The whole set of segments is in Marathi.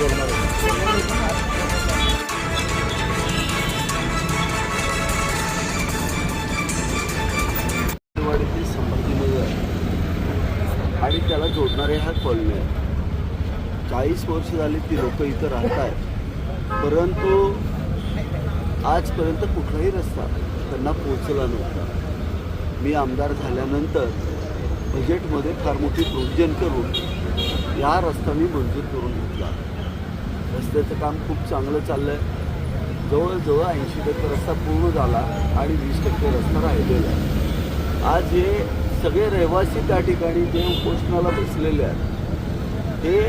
बोलणार आहे संभाजीनगर आणि त्याला जोडणारे हा कॉलनी आहे चाळीस वर्ष झाली ती लोक इथं राहत आहेत परंतु आजपर्यंत कुठलाही रस्ता त्यांना पोचला नव्हता. मी आमदार झाल्यानंतर बजेटमध्ये फार मोठी प्रोविजन करून या रस्ता मी मंजूर करून घेतला. रस्त्याचं काम खूप चांगलं चाललं आहे जवळजवळ ऐंशी टक्के रस्ता पूर्ण झाला आणि वीस टक्के रस्ता राहिलेला आहे. आज हे सगळे रहिवासी त्या ठिकाणी जे उपोषणाला बसलेले आहेत ते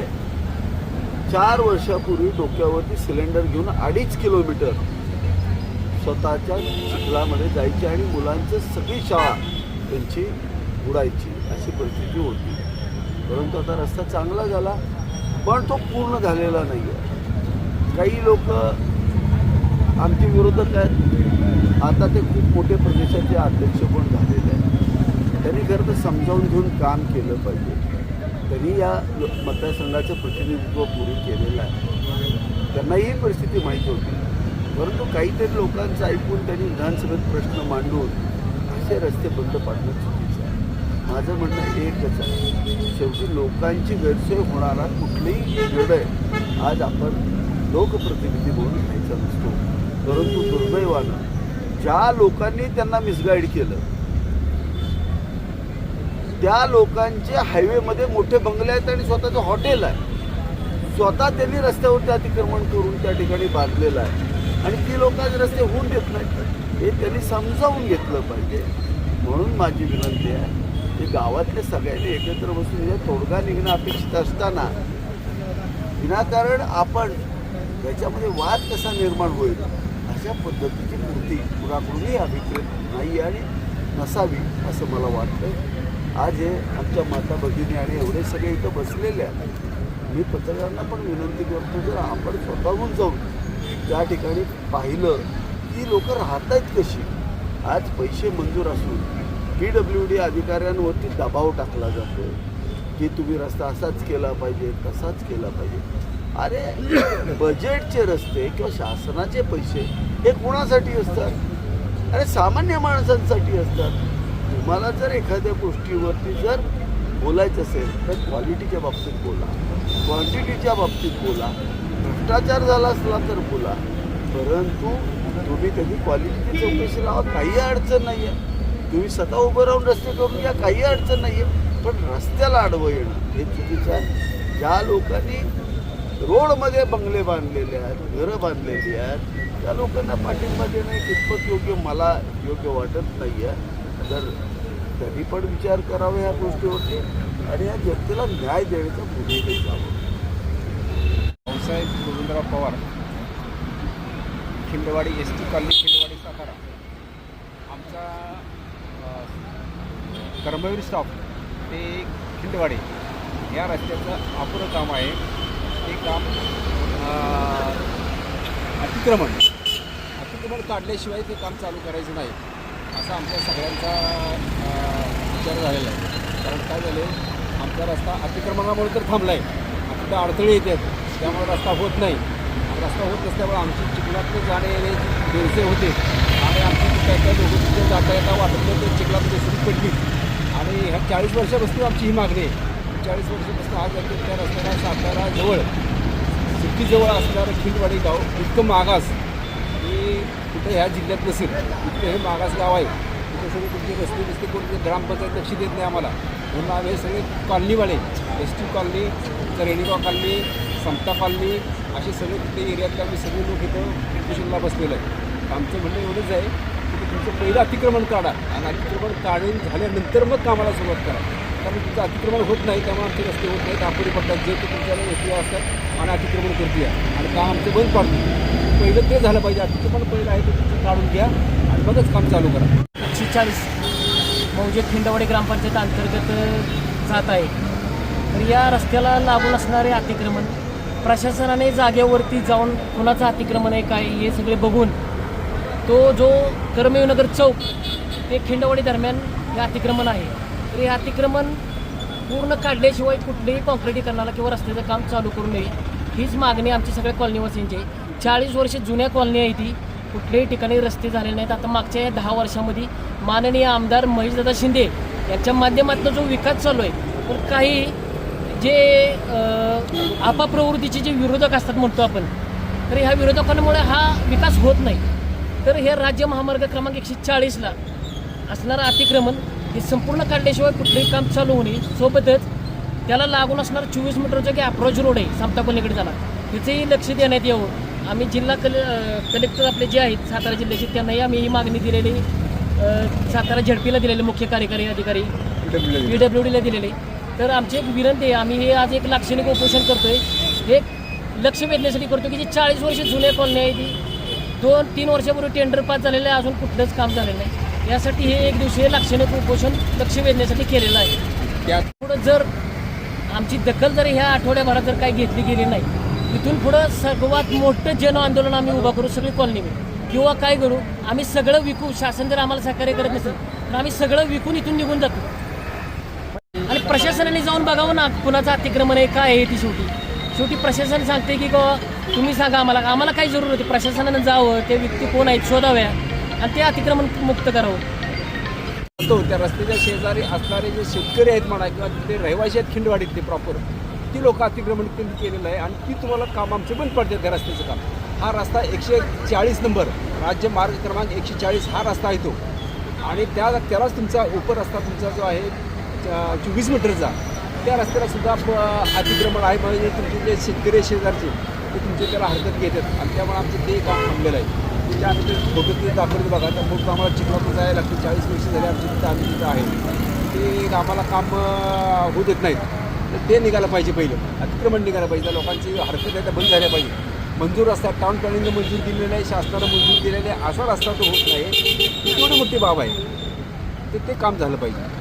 चार वर्षापूर्वी डोक्यावरती सिलेंडर घेऊन अडीच किलोमीटर स्वतःच्या चिखलामध्ये जायची आणि मुलांचं सगळी शाळा त्यांची उडायची अशी परिस्थिती होती. परंतु आता रस्ता चांगला झाला पण तो पूर्ण झालेला नाही आहे काही लोक आमचे विरोधक आहेत. आता ते खूप मोठे प्रदेशाचे अध्यक्ष पण झालेले आहेत. त्यांनी खरं तर समजावून घेऊन काम केलं पाहिजे. त्यांनी या मतदारसंघाचं प्रतिनिधित्व पुरे केलेलं आहे. त्यांनाही ही परिस्थिती माहीत होती. परंतु काहीतरी लोकांचं ऐकून त्यांनी विधानसभेत प्रश्न मांडून असे रस्ते बंद पाडणं चुकीचं आहे. माझं म्हणणं एकच आहे. शेवटी लोकांची गैरसोय होणारा कुठलाही निर्णय आज आपण लोकप्रतिनिधी म्हणून घ्यायचा नसतो. परंतु दुर्दैवानं ज्या लोकांनी त्यांना मिसगाईड केलं त्या लोकांचे हायवेमध्ये मोठे बंगले आहेत आणि स्वतःचं हॉटेल आहे. स्वतः त्यांनी रस्त्यावरती अतिक्रमण करून त्या ठिकाणी बांधलेलं आहे. आणि ती लोक आज रस्ते होऊन देत नाहीत. हे त्यांनी समजावून घेतलं पाहिजे. म्हणून माझी विनंती आहे की गावातल्या सगळ्यांनी एकत्र बसून तोडगा निघणं अपेक्षित असताना विनाकारण आपण याच्यामध्ये वाद कसा निर्माण होईल? अशा पद्धतीची कृती कुणाकडूनही अभिप्रेत नाही आणि नसावी असं मला वाटतं आज हे आमच्या माता भगिनी आणि एवढे सगळे इथं बसलेले आहेत. मी पत्रकारांना पण विनंती करतो जर आपण स्वतःहून जाऊन त्या ठिकाणी पाहिलं ती लोक राहत आहेत कशी? आज पैसे मंजूर असून पी डब्ल्यू डी अधिकाऱ्यांवरती दबाव टाकला जातो की तुम्ही रस्ता असाच केला पाहिजे तसाच केला पाहिजे. अरे बजेटचे रस्ते किंवा शासनाचे पैसे हे कोणासाठी असतात? अरे सामान्य माणसांसाठी असतात. तुम्हाला जर एखाद्या गोष्टीवरती जर बोलायचं असेल तर क्वालिटीच्या बाबतीत बोला. क्वांटिटीच्या बाबतीत बोला. भ्रष्टाचार झाला असला तर बोला. परंतु तुम्ही कधी क्वालिटीची चौकशी लावा. काही अडचण नाही आहे तुम्ही स्वतः उभं राहून रस्ते करून या काही अडचण नाही आहे पण रस्त्याला आडवं येणं हे चुकीचं आहे. ज्या लोकांनी रोडमध्ये बंगले बांधलेले आहेत घरं बांधलेली आहेत. त्या लोकांना पाठिंबा देणं कितपत योग्य मला योग्य वाटत नाही आहे तर त्यांनी पण विचार करावा या गोष्टीवरती आणि या जनतेला न्याय देण्याचा भूमिका जावं Bhausaheb Govindrao Pawar Khindwadi S T colony Khindwadi Satara आमचा कर्मवीर स्टॉप ते खिंडवाडी. या रस्त्याचं अपुरं काम आहे. ते काम अतिक्रमण. अतिक्रमण काढल्याशिवाय ते काम चालू करायचं नाही. असा आमच्या सगळ्यांचा विचार झालेला आहे. कारण काय झालं आमचा रस्ता अतिक्रमणामुळे तर थांबला आहे तिथं अडथळे येतात त्यामुळे रस्ता होत नाही. रस्ता होत नसल्यामुळे आमची चिखलातले जाणे येण्याची होते. आणि आमची काय काय लोक तिथे जाता येता वाटत ते चिखलात सुरू पडली आणि ह्या चाळीस वर्षापासून आमची ही मागणी आहे. चाळीस वर्षापासून आज जाते त्या रस्त्याला सातारा जवळ सिटीजवळ असणारं खिंडवाडी गाव इतकं मागास की कुठं ह्या जिल्ह्यात नसेल इतकं हे मागास गाव आहे. तिथं सगळे तुमचे रस्ते बिस्ते कोणते ग्रामपंचायत लक्ष देत नाही आम्हाला. म्हणून आम्ही हे सगळे कॉलनीवाले एस टी कॉलनी तर कॉलनी समता कॉलनी असे सगळे तिथे एरियातले आम्ही सगळे लोक इथं पिटिशनला बसलेलं आहे. आमचं म्हणणं एवढंच आहे की तुमचं पहिलं अतिक्रमण काढा आणि अतिक्रमण काढून झाल्यानंतर मग कामाला सुरुवात करा. कारण तुमचं अतिक्रमण होत नाही त्यामुळे आमचे रस्ते होत नाहीत. अपुरी पडतात जे ते तुमच्याला व्यक्ती असतात आणि अतिक्रमण करते आणि काम आमचं बंद पाडतो पहिलं ते झालं पाहिजे. अतिक्रमण पहिलं आहे ते तुमचं काढून घ्या आणि मगच काम चालू करा. एकशे चाळीस मौजे खिंडवाडी ग्रामपंचायत अंतर्गत जात आहे. तर या रस्त्याला लागून असणारे अतिक्रमण प्रशासनाने जागेवरती जाऊन कुणाचं अतिक्रमण आहे काय हे सगळे बघून तो जो कर्मवीरनगर चौक ते खिंडवाडी दरम्यान हे अतिक्रमण आहे. तर हे अतिक्रमण पूर्ण काढल्याशिवाय कुठल्याही कॉन्क्रिटीकरणाला किंवा रस्त्याचं काम चालू करू नये. हीच मागणी आमची सगळ्या कॉलनीवासींची आहे. चाळीस वर्ष जुन्या कॉलनी आहे ती. कुठल्याही ठिकाणी रस्ते झालेले नाहीत. आता मागच्या या दहा वर्षामध्ये माननीय आमदार महेशदादा शिंदे यांच्या माध्यमातून जो विकास चालू आहे तर काही जे आपाप्रवृत्तीचे जे विरोधक असतात म्हणतो आपण तर ह्या विरोधकांमुळे हा विकास होत नाही. तर हे राज्य महामार्ग क्रमांक एकशे चाळीसला असणारं अतिक्रमण हे संपूर्ण काढल्याशिवाय कुठलंही काम चालू होणे सोबतच त्याला लागून असणारं चोवीस मीटरचा की अप्रोच रोड आहे समता पलीकडे जाणार त्याचंही लक्ष देण्यात यावं. आम्ही जिल्हा कले कलेक्टर आपले जे आहेत सातारा जिल्ह्याचे त्यांनाही आम्ही ही मागणी दिलेली. सातारा झडपीला दिलेले मुख्य कार्यकारी अधिकारी पी डब्ल्यू डीला दिलेले. तर आमची एक विनंती आहे आम्ही हे आज एक लाक्षणिक उपोषण करतोय. हे लक्ष वेधण्यासाठी करतो की जी चाळीस वर्ष जुने कॉलनी आहे ती दोन तीन वर्षापूर्वी टेंडर पास झालेलं आहे अजून कुठलंच काम झालेलं नाही. यासाठी हे एक दिवसीय लाक्षणिक उपोषण लक्ष वेधण्यासाठी केलेलं आहे. त्यात पुढं जर आमची दखल जर ह्या आठवड्याभरात जर काही घेतली गेली नाही इथून पुढं सर्वात मोठं जन आंदोलन आम्ही उभा करू सगळी कॉलनी किंवा काय करू आम्ही सगळं विकू शासन जर आम्हाला सहकार्य करत नसेल तर आम्ही सगळं विकून इथून निघून जातो. आणि प्रशासनाने जाऊन बघावं ना कुणाचं अतिक्रमण आहे काय आहे ती शेवटी. शेवटी प्रशासन सांगते की तुम्ही सांगा आम्हाला. आम्हाला काय जरूर होती. प्रशासनानं जावं ते व्यक्ती कोण आहेत शोधाव्या. आणि ते अतिक्रमण मुक्त करावं. त्या रस्त्याच्या शेजारी असणारे जे शेतकरी आहेत म्हणा किंवा तिथे रहिवासी आहेत खिंडवाडीत ते प्रॉपर ती लोक अतिक्रमण त्यांनी केलेलं आहे आणि ती तुम्हाला काम आमचे बंद पडते त्या रस्त्याचं काम. हा रस्ता एकशे चाळीस नंबर राज्य मार्ग क्रमांक एकशे चाळीस हा रस्ता आहे तो. आणि त्या त्यालाच तुमचा उपरस्ता तुमचा जो आहे चोवीस मीटरचा त्या रस्त्याला सुद्धा अतिक्रमण आहे म्हणजे तुमचे जे शेतकरी आहे शेजारचे ते तुमचे त्याला हरकत घेतात. आणि त्यामुळे आमचं ते काम थांबलेलं आहे. त्याच्या आम्ही ते फोटो तिथे दाखवले बघा त्या मग आम्हाला चिखलातून जायला लागते. चाळीस वर्ष झाले आमची तिथं आम्ही तिथं आहे. ते आम्हाला काम होऊ देत नाहीत. तर ते निघायला पाहिजे पहिलं. अतिक्रमण निघायला पाहिजे. त्या लोकांची हरकत आहे त्या बंद झाल्या पाहिजे. मंजूर रस्ता टाउन प्लॅनिंगनं मंजूर दिलेलं आहे शासनानं मंजूर दिलेलं आहे असा रस्ता तो होत नाही. ती तेवढी मोठी बाब आहे. ते ते काम झालं पाहिजे.